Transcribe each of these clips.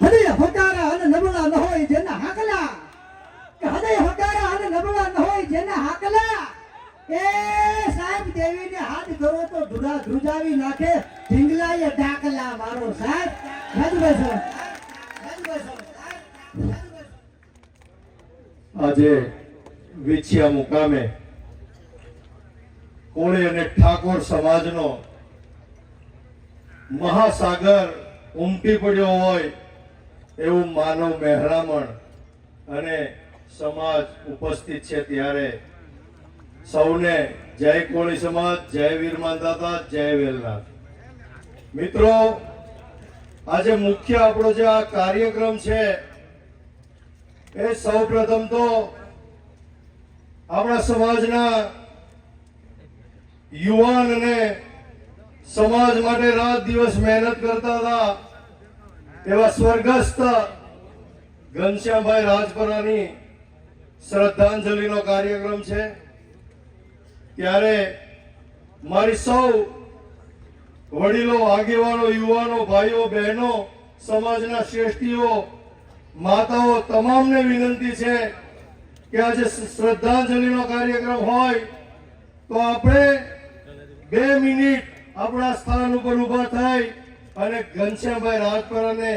હૃદય હકારા અને નબળા ન હોય જેના હાકલા. હૃદય હકારા અને નબળા ન હોય જેના હાકલા. એ સાહેબ દેવીને હાથ ધરો તો ધ્રુજા ધ્રુજાવી નાખે. ઢીંગલાએ ડાકલા મારો સાહેબ. રાજભાઈ સાહેબ આજે વિછિયા મુકામે કોળી અને ઠાકોર સમાજનો મહાસાગર ઉમટી પડ્યો હોય એવું માનવ મહેરામણ અને સમાજ ઉપસ્થિત છે ત્યારે. સૌને જય કોળી સમાજ, જય વીરમાન દાદા જય વેલનાથ. મિત્રો, આજે મુખ્ય આપણો જે આ કાર્યક્રમ છે, એ સૌ પ્રથમ તો આપણા સમાજના યુવાન અને સમાજ માટે રાત દિવસ મહેનત કરતા હતા. એવા સ્વર્ગસ્થ ઘનશ્યામભાઈ રાજપરાની શ્રદ્ધાંજલિનો કાર્યક્રમ છે. ત્યારે મારી સૌ વડીલો, આગેવાનો, યુવાનો, ભાઈઓ, બહેનો, સમાજના શ્રેષ્ઠીઓ, માતાઓ, તમામને વિનંતી છે કે આજે શ્રદ્ધાંજલિનો કાર્યક્રમ હોય તો આપણે બે મિનિટ આપણા સ્થાન ઉપર ઊભા થઈ અને ઘનશ્યામભાઈ રાજપરાને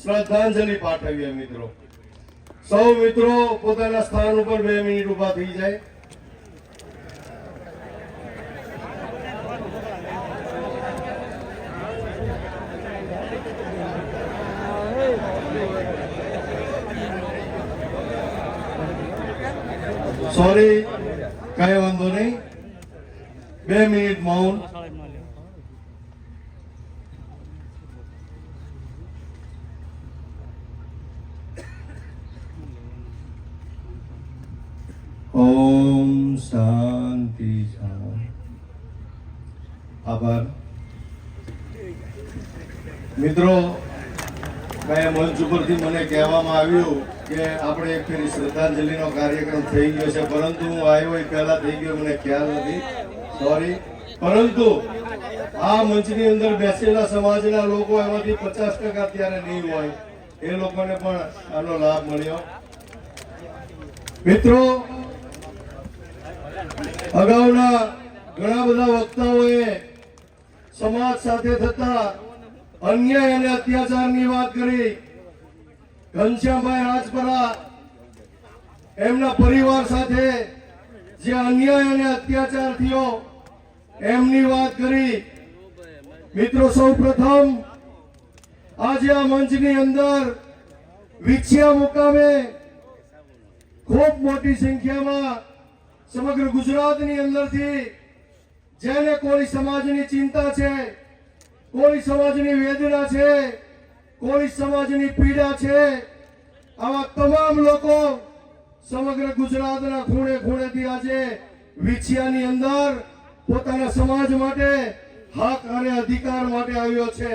શ્રદ્ધાંજલિ પાઠવીએ મિત્રો. સૌ મિત્રો પોતાના સ્થાન ઉપર બે મિનિટ ઊભા થઈ જાય. સોરી કઈ વાંધો નહીં. બે મિનિટ મૌન. ઓમ શાંતિ આભાર. મિત્રો, મેં મંચ ઉપરથી મને કહેવામાં આવ્યું કે આપણે એક ફેરી શ્રદ્ધાંજલિનો કાર્યક્રમ થઈ ગયો છે, પરંતુ હું આવ્યો એ પહેલા થઈ ગયો, મને ખ્યાલ નથી. સોરી પરંતુ આ મંચની અંદર બેસેલા સમાજના લોકો એમાંથી પચાસ ટકા ત્યારે નહીં હોય. એ લોકોને પણ આનો લાભ મળ્યો. મિત્રો અગાઉના ઘણા બધા વક્તાઓએ સમાજ સાથે થતા અન્યાય અને અત્યાચારની વાત કરી. ઘનશ્યામભાઈ રાજપરા એમના પરિવાર સાથે જે અન્યાય અને અત્યાચાર થયો એમની વાત કરી. મિત્રો, સૌ પ્રથમ આજે આ મંચની અંદર વિછ્યા મુકામે ખૂબ મોટી સંખ્યામાં સમગ્ર ગુજરાતની અંદરથી જેને કોળી સમાજની ચિંતા છે કોળી સમાજની વેદના છે કોળી સમાજની પીડા છે, આવા તમામ લોકો સમગ્ર ગુજરાતના ખૂણે ખૂણેથી આજે વિછિયાની અંદર પોતાના સમાજ માટે હક અને અધિકાર માટે આવ્યો છે.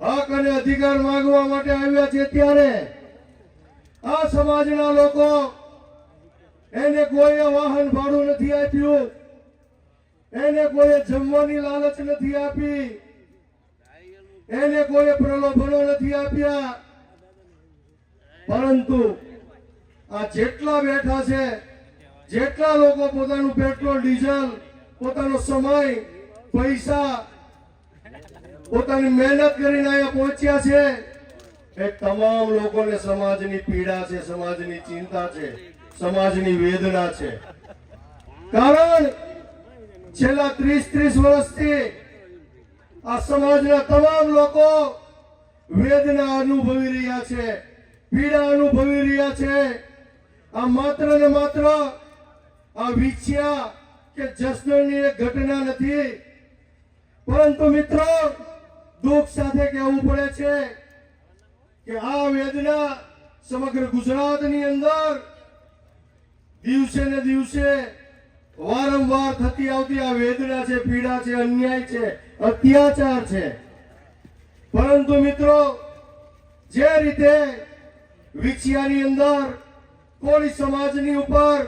હક અને અધિકાર માંગવા માટે આવ્યા છે ત્યારે આ સમાજના લોકો એને કોઈ વાહન ભાડું નથી આપ્યું. એને કોઈ જમવાની લાલચ નથી આપી. એને કોઈ પ્રલોભનો નથી આપ્યા. પરંતુ આ જેટલા બેઠા છે, જેટલા લોકો પોતાનું પેટ્રોલ, ડીઝલ, પોતાનો સમય, પૈસા, પોતાની મહેનત કરીને અહીંયા પહોંચ્યા છે, એ તમામ લોકોને સમાજની પીડા છે, સમાજની ચિંતા છે. સમાજની વેદના છે. કારણ છેલ્લા ત્રીસ ત્રીસ વર્ષથી આ સમાજના તમામ લોકો વેદના અનુભવી રહ્યા છે, પીડા અનુભવી રહ્યા છે. આ માત્ર ને માત્ર આ વિછ્યા કે જસદણની એક ઘટના નથી. પરંતુ મિત્રો, દુઃખ સાથે કહેવું પડે છે કે આ વેદના સમગ્ર ગુજરાતની અંદર દિવસે ને દિવસે વારંવાર થતી આવતી આ વેદના છે, પીડા છે, અન્યાય છે, અત્યાચાર છે. પરંતુ મિત્રો, જે રીતે વિછિયાની અંદર કોળી સમાજની ઉપર,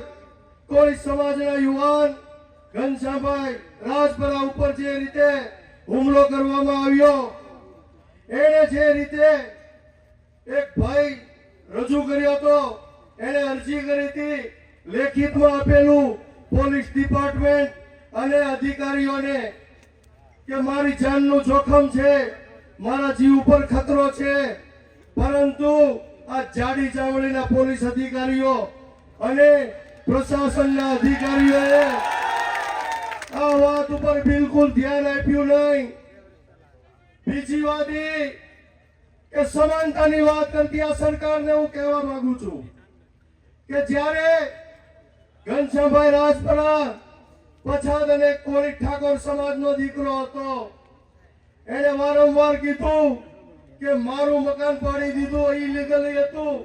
કોળી સમાજના યુવાન ઘનશ્યામભાઈ રાજપરા ઉપર જે રીતે હુમલો કરવામાં આવ્યો એને જે રીતે એક ભાઈ રજૂ કર્યો હતો, એને અરજી કરી હતી લેખિતમાં આપેલું પોલીસ ડિપાર્ટમેન્ટ અને અધિકારીઓને કે મારી જાનનું જોખમ છે, મારા જીવ ઉપર ખતરો છે, પરંતુ આ જાડી ચામડીના પોલીસ અધિકારીઓ અને પ્રશાસનના અધિકારીઓએ આ વાત ઉપર બિલકુલ ધ્યાન આપ્યું નહીં. બીજી વાત એ કે સમાનતાની વાત કરતી આ સરકારને હું કહેવા માંગુ છું કે જ્યારે ઘનશ્યામભાઈ રાજપરા પછાત અને કોળી ઠાકોર સમાજનો દીકરો હતો. એને વારંવાર કીધું કે મારું મકાન પાડી દીધું ઇલીગલી હતું.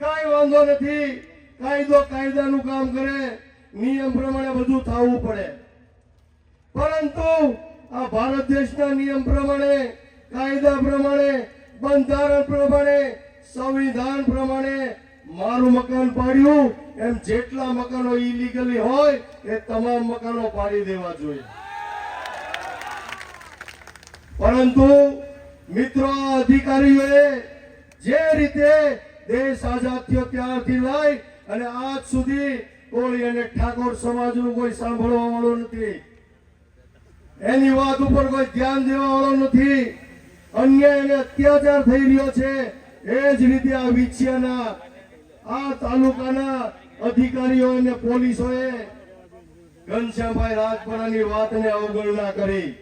કાંઈ વાંધો નથી, કાયદો કાયદાનું કામ કરે, નિયમ પ્રમાણે બધું થવું પડે. પરંતુ આ ભારત દેશના નિયમ પ્રમાણે, કાયદા પ્રમાણે, બંધારણ પ્રમાણે, સંવિધાન પ્રમાણે મારું મકાન પાડ્યું, એમ જેટલા મકાનો ઇલીગલી હોય, એ તમામ મકાનો પાડી દેવા જોઈએ. પરંતુ મિત્રો, અધિકારીઓએ જે રીતે દેશ આઝાદ થયો ત્યારથી લઈ અને આજ સુધી કોળી અને ઠાકોર સમાજનું કોઈ સાંભળવા વાળું નથી. એની વાત ઉપર કોઈ ધ્યાન દેવા વાળો નથી. અન્યાય અને અત્યાચાર થઈ રહ્યો છે. એ જ રીતે આ વિછિયાના આ તાલુકાના અધિકારીઓ અને પોલીસોએ ઘનશ્યામભાઈ રાજપરાની વાતને અવગણના કરી.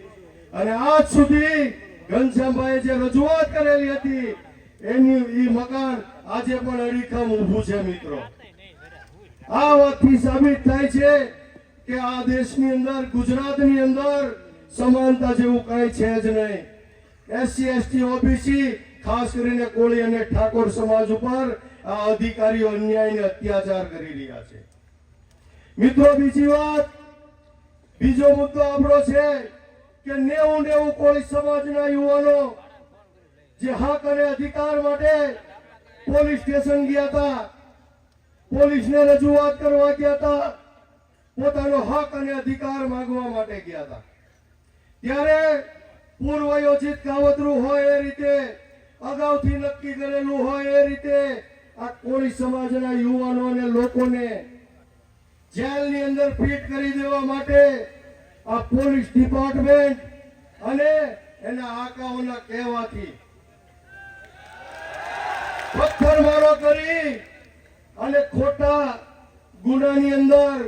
અને આજ સુધી ઘનશ્યામભાઈ જે રજૂઆત કરેલી હતી, એની ઈ મકાન આજે પણ અડીખમ ઊભું છે મિત્રો. આ વાતથી સાબિત થાય છે કે આ દેશની અંદર, ગુજરાતની અંદર સમાનતા જેવું કઈ છે જ નહીં. એસસી, એસટી, ઓબીસી, ખાસ કરીને કોળી અને ઠાકોર સમાજ ઉપર આ અધિકારીઓ અન્યાય ને અત્યાચાર કરી રહ્યા છે. મિત્રો, બીજી વાત, બીજો મુદ્દો આપણો છે કે નેવું નેવું કોળી સમાજના યુવાનો જે હક અને અધિકાર માટે પોલીસ સ્ટેશન ગયા હતા, પોલીસને રજૂઆત કરવા ગયા હતા, પોતાનો હક અને અધિકાર માંગવા માટે ગયા હતા. ત્યારે પૂર્વયોજિત કાવતરું હોય એ રીતે, અગાઉથી નક્કી કરેલું હોય એ રીતે આ કોળી સમાજના યુવાનો અને લોકોને જેલની અંદર ફિટ કરી દેવા માટે આ પોલીસ ડિપાર્ટમેન્ટ અને એના આકાઓના કહેવાથી પથ્થરમારો કરી અને ખોટા ગુનાની અંદર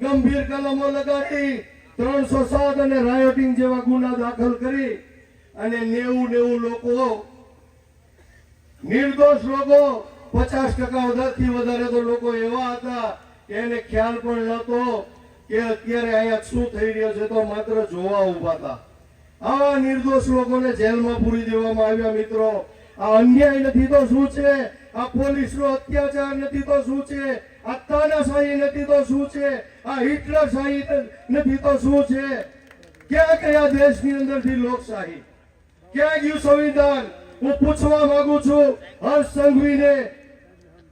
ગંભીર કલમો લગાડી ત્રણસો સાત અને રાયોટિંગ જેવા ગુના દાખલ કરી અને નેવું નેવું લોકો, નિર્દોષ લોકો પચાસ ટકા વધારથી વધારે તો લોકો એવા હતા એને ખ્યાલ પણ નહોતો કે અત્યારે અહીંયા શું થઈ રહ્યો છે તો માત્ર જોવા ઊભા હતા. આવા નિર્દોષ લોકોને જેલમાં પૂરી દેવામાં આવ્યા મિત્રો. આ અન્યાય નથી તો શું છે? આ પોલીસનો અત્યાચાર નથી તો શું છે? આ તાનાશાહી નથી તો શું છે? આ હિટલરશાહી નથી તો શું છે? ક્યાં કયા દેશની અંદરથી લોકશાહી? ક્યાં ગયું સંવિધાન? હું પૂછવા માંગુ છું, હર્ષ સંઘવીને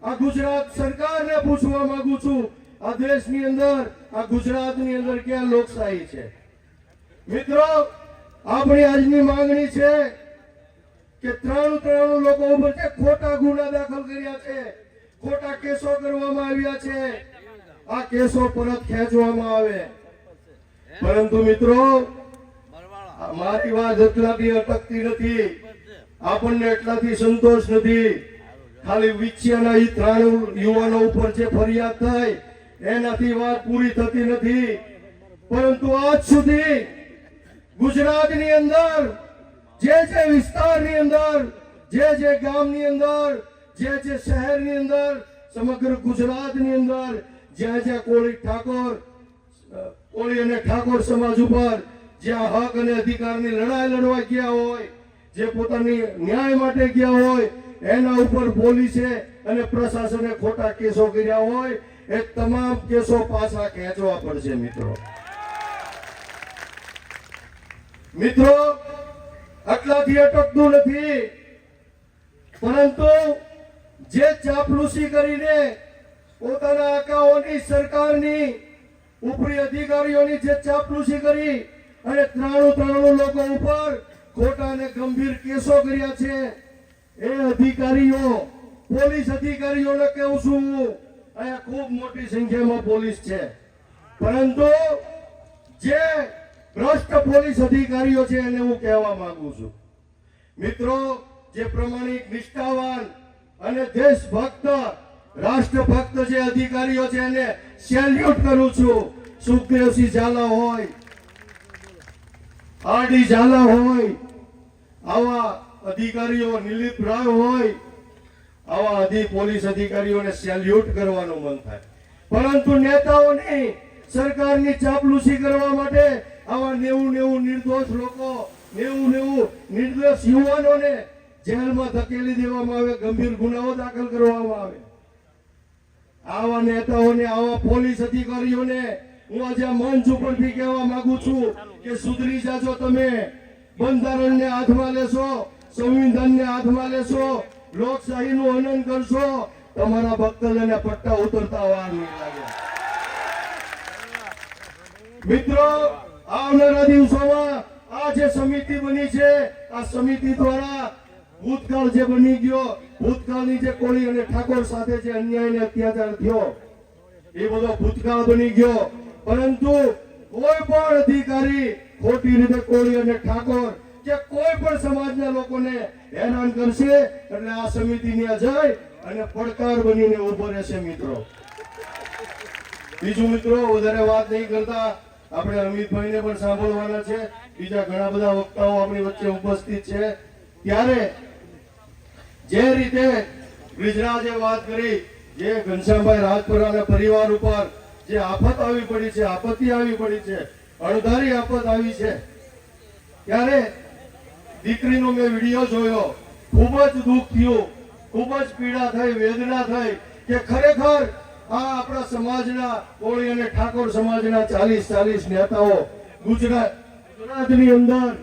આ ગુજરાત સરકારને પૂછવા માંગુ છું. આ દેશની અંદર, આ ગુજરાતની અંદર ક્યાં લોકશાહી છે? મિત્રો, આપણી આજની માંગણી છે કે ત્રણ ત્રણ લોકો ઉપર છે ખોટા ગુના દાખલ કર્યા છે, ખોટા કેસો કરવામાં આવ્યા છે, આ કેસો પરત ખેંચવામાં આવે. પરંતુ મિત્રો મારી વાત એટલાથી અટકતી નથી. આપણને એટલાથી સંતોષ નથી. ખાલી વિચ્યાના એ ત્રણ યુવાનો ઉપર જે ફરિયાદ થઈ, એનાથી વાત પૂરી થતી નથી. પરંતુ આજ સુધી ગુજરાતની અંદર, જે જે વિસ્તારની અંદર, જે જે ગામની અંદર, જે જે શહેરની અંદર, સમગ્ર ગુજરાતની અંદર, જ્યાં જ્યાં કોળી ઠાકોર કોળી અને ઠાકોર સમાજ ઉપર જ્યાં હક અને અધિકારની લડાઈ લડવા ગયા હોય, જે પોતાની ન્યાય માટે ગયા હોય એના ઉપર પોલીસે અને પ્રશાસને ખોટા કેસો કર્યા હોય, એ તમામ કેસો પાછા ખેંચવા પડશે, મિત્રો. મિત્રો, આટલાથી અટકતું નથી. પરંતુ જે ચાપલુસી કરીને પોતાના આકાઓની સરકારની ઉપરી અધિકારીઓની જે ચાપલુસી કરી અને ત્રાણું ત્રાણું લોકો ઉપર ખોટા અને ગંભીર કેસો કર્યા છે એ અધિકારીઓ, પોલીસ અધિકારીઓને કહું છું, અહીંયા ખૂબ મોટી સંખ્યામાં પોલીસ છે. પરંતુ જે ભ્રષ્ટ પોલીસ અધિકારીઓ છે એને હું કહેવા માંગુ છું. મિત્રો, જે પ્રમાણિક નિષ્ઠાવાન અને દેશભક્ત, રાષ્ટ્રભક્ત જે અધિકારીઓ છે એને સેલ્યુટ કરું છું. સુખદેવસિંહ ઝાલા હોય, આરડી ઝાલા હોય, આવા અધિકારીઓ નિલીપ હોય, આવા અધિ પોલીસ અધિકારીઓને સેલ્યુટ કરવાનું મન થાય. પરંતુ નેતાઓની સરકારની ચાપલુસી કરવા માટે આવા નેવું નેવું નિર્દોષ લોકો, નેવું નેવું નિર્દોષ યુવાનોને જેલમાં ધકેલી દેવામાં આવે, ગંભીર ગુનાઓ દાખલ કરવામાં આવે. આવા નેતાઓને, આવા પોલીસ અધિકારીઓને હું આજે મંચ ઉપરથી કહેવા માંગુ છું કે સુધરી જાજો તમે. બંધારણને હાથમાં લેશો સંવિધાનને હાથમાં લેશો, લોકશાહીનું હનન કરશો, તમારા અને પટ્ટા ઉતરતા વાર નહીં લાગે. મિત્રો, આવનારા દિવસોમાં આ જે સમિતિ બની છે, આ સમિતિ દ્વારા ભૂતકાળ જે બની ગયો, ભૂતકાળની જે કોળી અને ઠાકોર સાથે જે અન્યાય અને અત્યાચાર થયો, એ બધો ભૂતકાળ બની ગયો. પરંતુ કોઈ પણ અધિકારી ખોટી રીતે કોળી અને ઠાકોર કે કોઈ પણ સમાજના લોકોને હેરાન કરશે, એટલે આ સમિતિની આ જઈ અને પડકાર બનીને ઊભો રહેશે મિત્રો. બીજું મિત્રો, વધારે વાત નહીં કરતા, આપણે અમિતભાઈને પણ સાંભળવાના છે. બીજા ઘણા બધા વક્તાઓ આપણી વચ્ચે ઉપસ્થિત છે. ત્યારે જે રીતે બ્રિજરાજે વાત કરી, જે ઘનશ્યામભાઈ રાજપુરાના પરિવાર ઉપર જે આફત આવી પડી છે, આપત્તિ આવી પડી છે, અણધારી આફત આવી છે, ત્યારે દીકરીનો મેં વીડિયો જોયો. ખૂબ જ દુઃખ થયું. ખૂબ જ પીડા થઈ, વેદના થઈ કે ખરેખર આ આપણા સમાજના કોળી અને ઠાકોર સમાજના ચાલીસ ચાલીસ નેતાઓ ગુજરાત, ગુજરાતની અંદર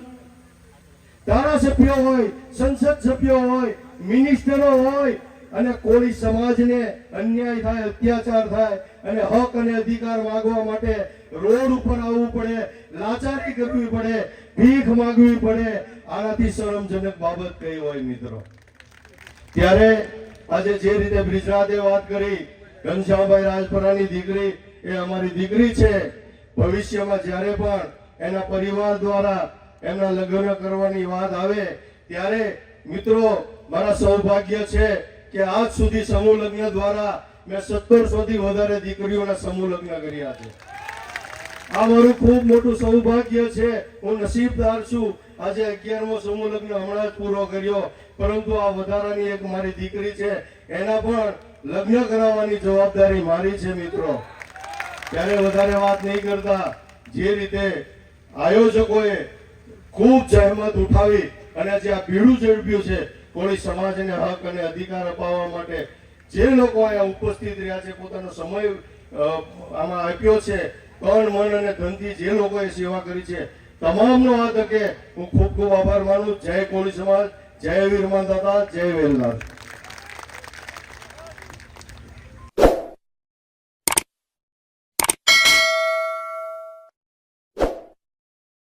ધારાસભ્યો હોય, સંસદ સભ્યો હોય, મિનિસ્ટરો હોય અને કોળી સમાજને અન્યાય થાય, અત્યાચાર થાય અને હક અને અધિકાર માંગવા માટે રોડ ઉપર આવવું પડે, લાચારી કરવી પડે, ભીખ માંગવી પડે આનાથી શરમજનક બાબત કઈ હોય મિત્રો? ત્યારે આજે જે રીતે બ્રિજરાતે વાત કરી, ઘનશ્યામભાઈ રાજપરાની દીકરી એ અમારી દીકરી છે, ભવિષ્યમાં જ્યારે પણ એના પરિવાર દ્વારા એમના લગ્ન કરવાની વાત આવે, ત્યારે મિત્રો મારા સૌભાગ્ય છે કે આજ સુધી સમૂહ લગ્ન દ્વારા મેં સત્તરથી વધારે દીકરીઓના સમૂહ લગ્ન કર્યા છે. આ મારું ખૂબ મોટું સૌભાગ્ય છે. હું નસીબદાર છું. આજે અગિયારમો સમૂહ લગ્ન હમણાં જ પૂરો કર્યો. પરંતુ આ વધારાની એક મારી દીકરી છે. એના પણ લગ્ન કરાવવાની જવાબદારી મારી છે, મિત્રો. ત્યારે વધારે વાત નહીં કરતા. જે રીતે આયોજકોએ ખૂબ જહેમત ઉઠાવી અને જે આ ભીડું ઝડપ્યું છે, કોળી સમાજને હક અને અધિકાર અપાવવા માટે. જે લોકો અહીંયા ઉપસ્થિત રહ્યા છે, પોતાનો સમય આમાં આપ્યો છે તન મન અને ધનથી જે લોકોએ સેવા કરી છે તમામનો આ તકે હું ખૂબ ખૂબ આભાર માનું જય કોળી સમાજ, જય વીરમાન દાદા, જય વેલનાથ.